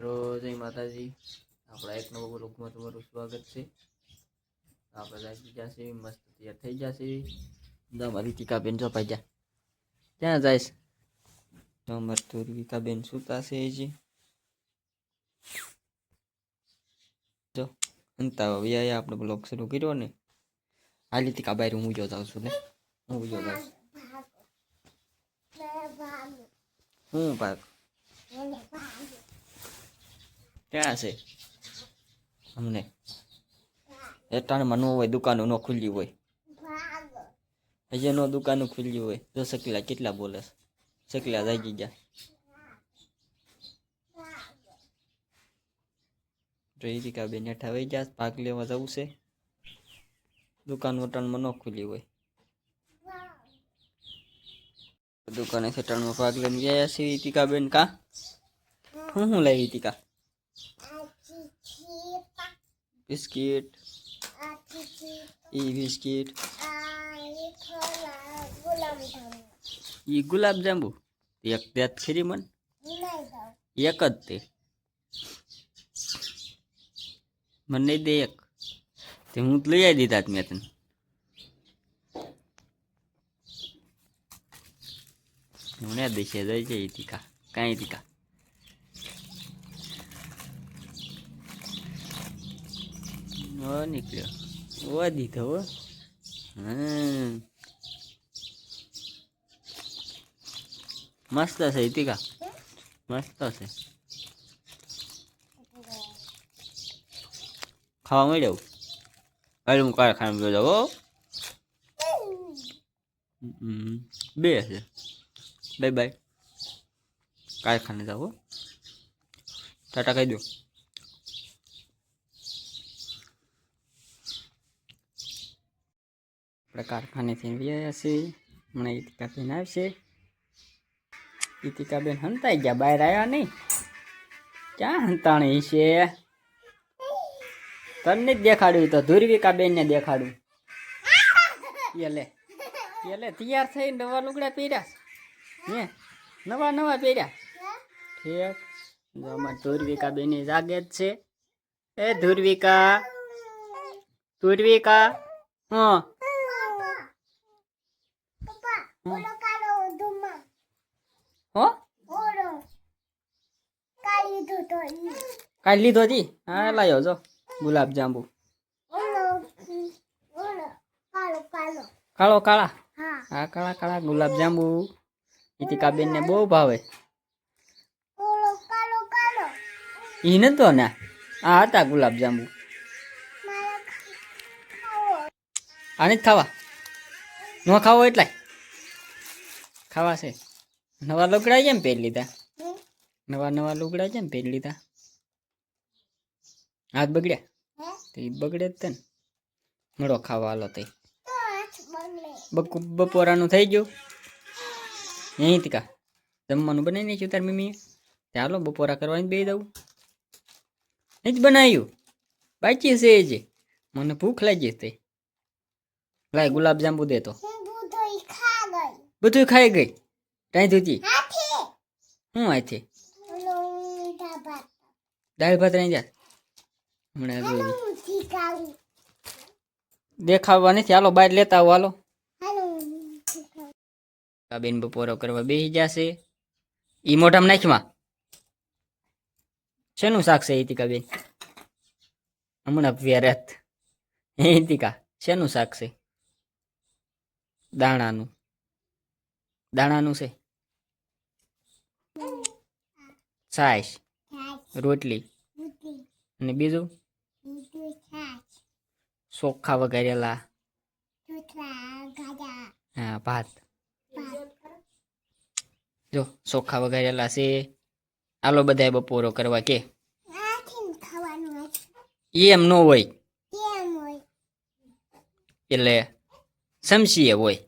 મિત્રો જય માતાજી. આપણા એક નવો બ્લોગમાં તમારું સ્વાગત છે. આપણે લાગી જશે મસ્ત તૈયાર થઈ જશે તમારી ટીકાબેન ચોપાઈ જા ક્યાં જાય છે? તો અમારી ધુર્વિકાબેન સૂતા છે હજી. જો અંતા વ્યાયા આપણે બ્લોગ શરૂ કર્યો ને. હાલી ટીકા બહાર હું જો જાઉં છું ને. હું જો જાઉં છું. હું ભાગ. ક્યાં છે? અમને. એટાણે મનવું હોય દુકાનો ન ખુલ્લી હોય. હજી નો દુકાનો ખુલ્લી હોય. તો શકલા કેટલા બોલે છે? શકલા જાગી ગયા. રીતિકા બેન હેઠા વહી ગયા ભાગ લેવા જવું છે. દુકાન વટાણમાં ન ખુલ્લી હોય. દુકાને સેટાણમાં ભાગ લઈને ગયા છે રીતિકા બેન કા? હું શું લાવી રીતિકા બિસ્કિટ ઈ બિસ્કિટ ઈ ગુલાબ જાંબુ એક દેત ખરી મન એક જ તે મને દે એક તે હું લઈ આવી દીધા મેં તને હું ને દેશે જઈ જઈ ટીકા કાંઈ ટીકા ઓ નીકળ્યો. ઓ દીધો હો. હમ. મસ્ત છે ઇતિકા મસ્ત છે. ખાવા મળ્યો? હાલ હું કારખાને હો. હમ, બે છે. Bye bye. કારખાને જાઓ હો. ટાટા કહી દો. આપણે કારખાનેથી વ્યાયા છીએ હમણાં ઇતિકાબેન આવશે. ઇતિકાબેન હંતાઈ ગયા, બહાર આવ્યા નહીં. ક્યાં હંતાણી છે? તને જ દેખાડ્યું તો ધુર્વિકાબેન ને દેખાડું. લે લે, તૈયાર થઈ નવા લુગડા પહેર્યા હે, નવા નવા પહેર્યા ઠીક અમાર ધુર્વિકાબેન જાગે જ છે. એ ધુરવિકા ધુરવિકા, હા. હો? કાઢી લીધો હતી હા લાયો જો ગુલાબ જાંબુ. કાળો કાળા. હા. કાળા કાળા ગુલાબ જાંબુ. ઈતિકાબેન ને બહુ ભાવે. ઈ નતો ને? આ હતા ગુલાબ જાંબુ. આને જ ખાવા? ન ખાવો એટલાય? ખાવા છે? નવા લુગડા કેમ પહેરી લીધા? નવા નવા લુગડા કેમ પહેરી લીધા? હાથ બગડ્યા? તો એ બગડે જ તને. મળો ખાવા હાલો તે બકુ બપોરાનું થઈ ગયું. અહીં તીકા જમવાનું બનાવી નાખ્યું તાર મમ્મીએ. ચાલો બપોરા કરવાની બે દઉં. નહીં જ બનાવ્યું. બાચી છે જે. મને ભૂખ લાગી તે લાય દે તો. બધું ખાઈ ગઈ. ત્યાં જોતી હું આથી દાળ ભાત રહી જા હમણાં દેખાવા નથી. હાલો બહાર લેતા આવો હાલો. બેન બપોરો કરવા બેસી જશે. ઈ મોઢામાં નાખમાં શેનું શાક છે ઈતિકા બેન? હમણાં વેરત ઈતિકા શેનું શાક છે? દાણાનું. દાણાનું છે. છાશ રોટલી અને બીજું? ચોખા વઘારેલા. હા ભાત. જો ચોખા વઘારેલા છે. આલો બધાય બપોરો કરવા કે. એમ ન હોય. એટલે સમસીએ હોય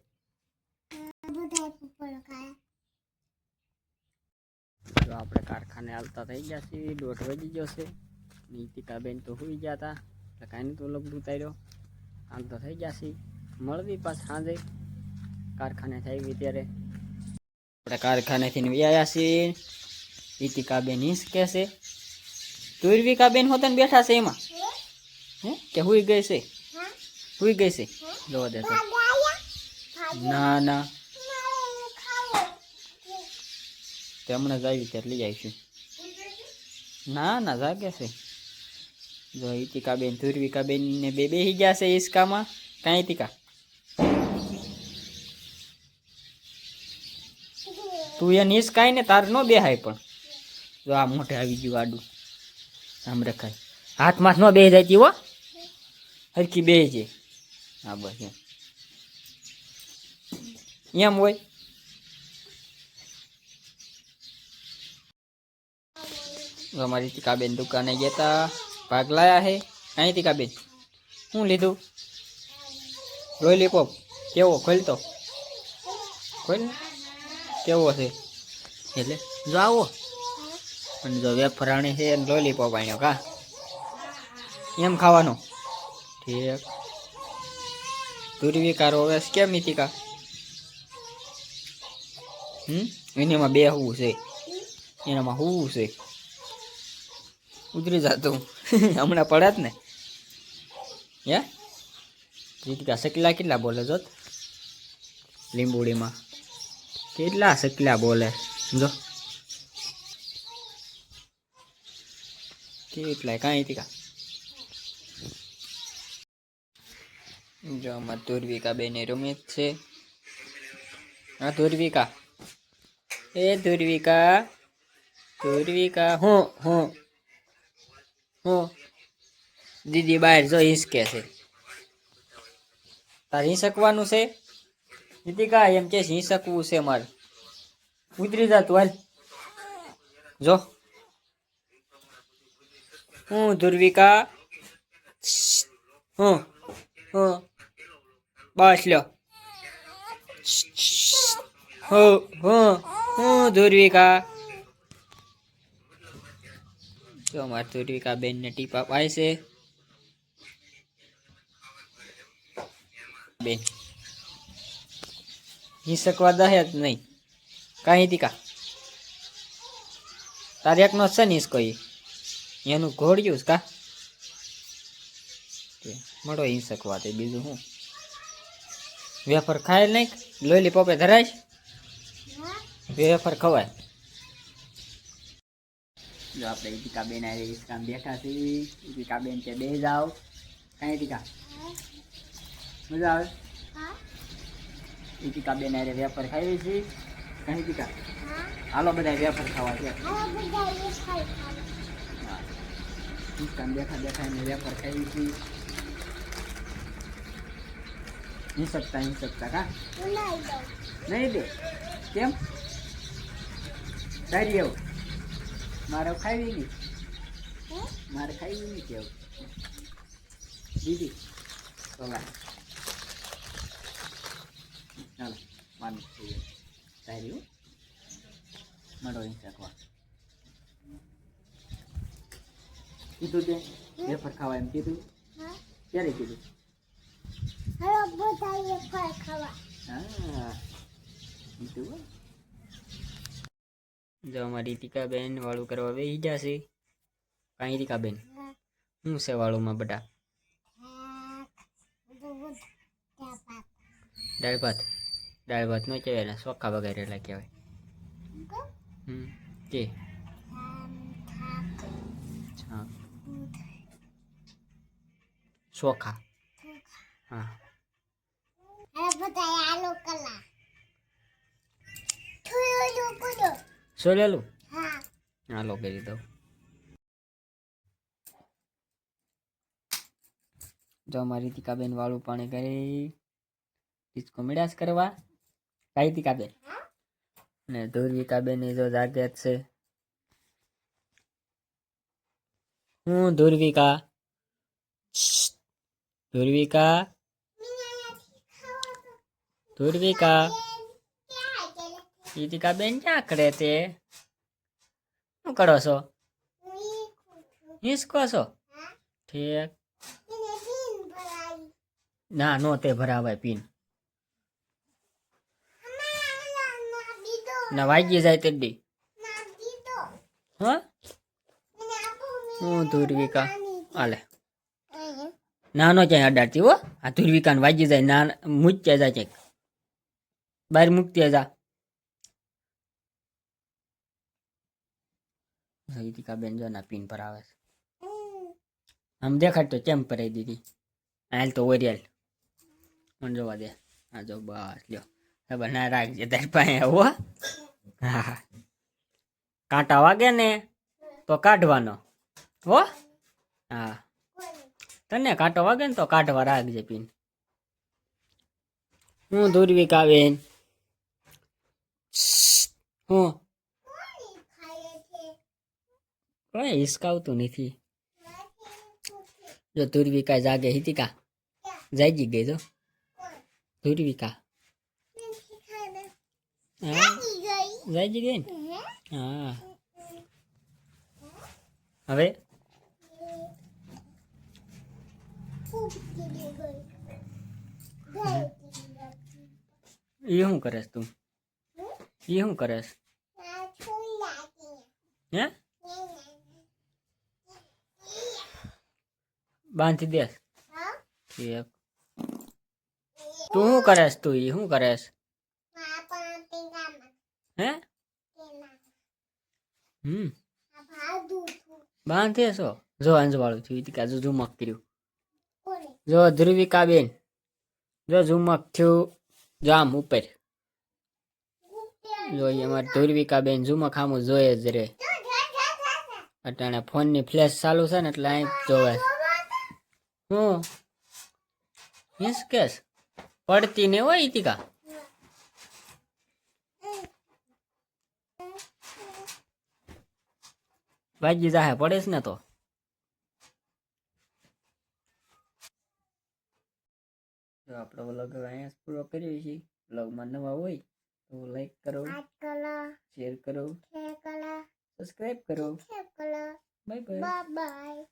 તો આપણે કારખાને હાલતા થઈ ગયા છીએ દોઢ વાગી ગયો છે નીતિકાબેન તો સુઈ ગયા હતા એટલે કાંઈ તો લગ ઉતાર્યો આમ તો થઈ ગયા છીએ મળવી પાછ સાંજે કારખાને થઈ ગઈ ત્યારે આપણે કારખાનેથી વ્યાયા છીએ નીતિકાબેન હિંચકે છે ધુરવિકા બેન હોતા ને બેઠા છે એમાં હે કે હુઈ ગઈ છે હુઈ ગઈ છે જોવા દે તો ના ના તે હમણાં જ આવી ત્યારે લઈ આવીશું ના ના, જાગે છે. જો ઇતિકાબેન ધુરવિકાબેન ધુરવિકા બેન ને બે બેસી ગયા છે ઈસકામાં. કાંઈ ઇતિકા તું એ નિસકાય ને તાર ન બેહાય પણ. જો આ મોઢે આવી ગયું આડું. આમ રખાય. હાથમાં ન બે જાય હો. હરખી બે જાય. હા, બસ એમ. એમ હોય. અમારી ટીકાબેન દુકાને ગયા ભાગ લાયા હે. કાંઈ ટીકાબેન. શું લીધું? લોલીપોપ કેવો? ખોલતો ખોલ. કેવો છે? એટલે જો આવો. અને જો વેફરાણી છે અને લોલીપોપ આણ્યો કા. એમ ખાવાનો. ઠીક. ધુરવિકારો હવે કેમ નીતિકા હમ? એનામાં બે હું છે. એનામાં હું છે. ઉતરી જાતું હમણાં પડત ને. હે? રીતિકા શકલા કેટલા બોલે જોત? લીંબુડીમાં. કેટલા શકલા બોલે? જો. કેટલાય કાંઈ તીકા જો, આમાં ધુર્વિકા બેને રમે છે. હા ધુર્વિકા. એ ધુર્વિકા. ધુર્વિકા, હું હું. હું દીદી બહાર જો હિંચકે છે. તારે હિંસકવાનું છે? દીતિકા એમ કે હિંસકવું છે મારે. ઉતરી જા તું, હાલ. જો. હું ધુર્વિકા. હું હું બસ, લ્યો. હો હું હું ધુર્વિકા. જો અમારે ધુર્વિકા બેન ને ટીપા છે. બેન. હિંસકવા દહે જ નહીં. કાંઈ તીકા તારે એકનો છે ને હિંસકો એનું ઘોડ્યું કા? મળો હિંસકવા તે બીજું શું વેફર ખાય નહીં? લોલી પોપે ધરાય વેફર ખવાય. જો આપણે ઈતિકા બેન આવી ઈસકામ બેઠા છીએ ઈતિકા બેન કે બે જાઓ. કાંઈ ઇતિકા મજા આવે? ઈતિકા બેન આરે વેફર ખાઈ છે. કાંઈ ઇતિકા હાલો બધા વેફર ખાવા છે. હા. બેઠા બેઠા એને વેફર ખાઈ છે. હિંસકતા હિંસકતા કા? નહીં દે. કેમ? સારી એવું. મારે ખાવી નહીં મારે ખાવી નહીં કેવું દીદી સોલા ચાલો માનું તારી હો મારો અહીં શકવા કીધું તે વેફર ખાવા એમ કીધું ક્યારે કીધું હા કીધું હો. જો અમારી ટીકાબેન વાળું કરવા બેસી જશે કાંઈ ટીકાબેન શું છે વાળુંમાં બધા દાળ ભાત દાળ ભાત નો કહેવાય ને ચોખ્ખા વગેરે એટલે કહેવાય હમ કે હા ચોખા હા. સોલેલું હાલો કરી દઉં જો મારી ટીકાબેન વાળું પાણી કરી ડિસ્કો મિડાસ કરવા. કઈ ટીકાબેન? ને ધુરવિકાબેન જો જાગ્યા છે. હું ધુરવિકા? ધુરવિકા? ધુરવિકા? ઈતિકાબેન ક્યાં કરે તે? શું કરો છો? હિસકો છો? ઠીક. ના, નો તે ભરાવાય પીન. ના, વાગી જાય તે દી હા? હું ધુરવિકા. આલે નાનો ક્યાંય અડાડતી હો? આ ધુરવિકાને વાગી જાય, ના, મૂચ્યા જાય ક્યાંક. બહાર મૂકતી જા. રીતિકા બેન જો ના પિન પર આવે છે. આમ દેખાડ તો કેમ પરાઈ દીધી? હાલ તો ઓરિયલ. પણ જોવા દે. આ જો બસ, લ્યો. ખબર ના રાખજે તારી પાસે આવો હા હા. કાંટા વાગે ને તો કાઢવાનો. હો? હા. તને કાંટો વાગે ને તો કાઢવા રાખજે પીન. હું દુર્વિક આવે હું કોઈ હિસકાવતું નથી જો ધુરવિકા જાગે હિતિકા જાગી ગઈ જો ધુરવિકા હા જાગી ગઈ ને હા હવે એ શું કરેસ તું એ શું કરેસ હે બાંધી દે ઠીક. તું શું કરેશ તું એ શું કરેશ? હે? હમ. બાંધે છો? જો અંજવાળું થયું ઈ કાજુ ઝુમક કર્યું. જો ધ્રુવિકા બેન જો ઝુમક થયું જો આમ ઉપર. જો ઈ અમારે ધ્રુવિકા બેન ઝુમક આમ જોઈએ જ રે. અટાણે ફોનની ફ્લેશ ચાલુ છે ને એટલે અહીં જોવે છે. હું હિસકેસ. પડતી ને હોય ઇતિકા વાગી જાહે પડેશ ને તો. આપણો વ્લોગ અહીંયા પૂરો કરીએ છીએ. વ્લોગમાં નવા હોય તો લાઈક કરો શેર કરો સબસ્ક્રાઇબ કરો. Bye bye.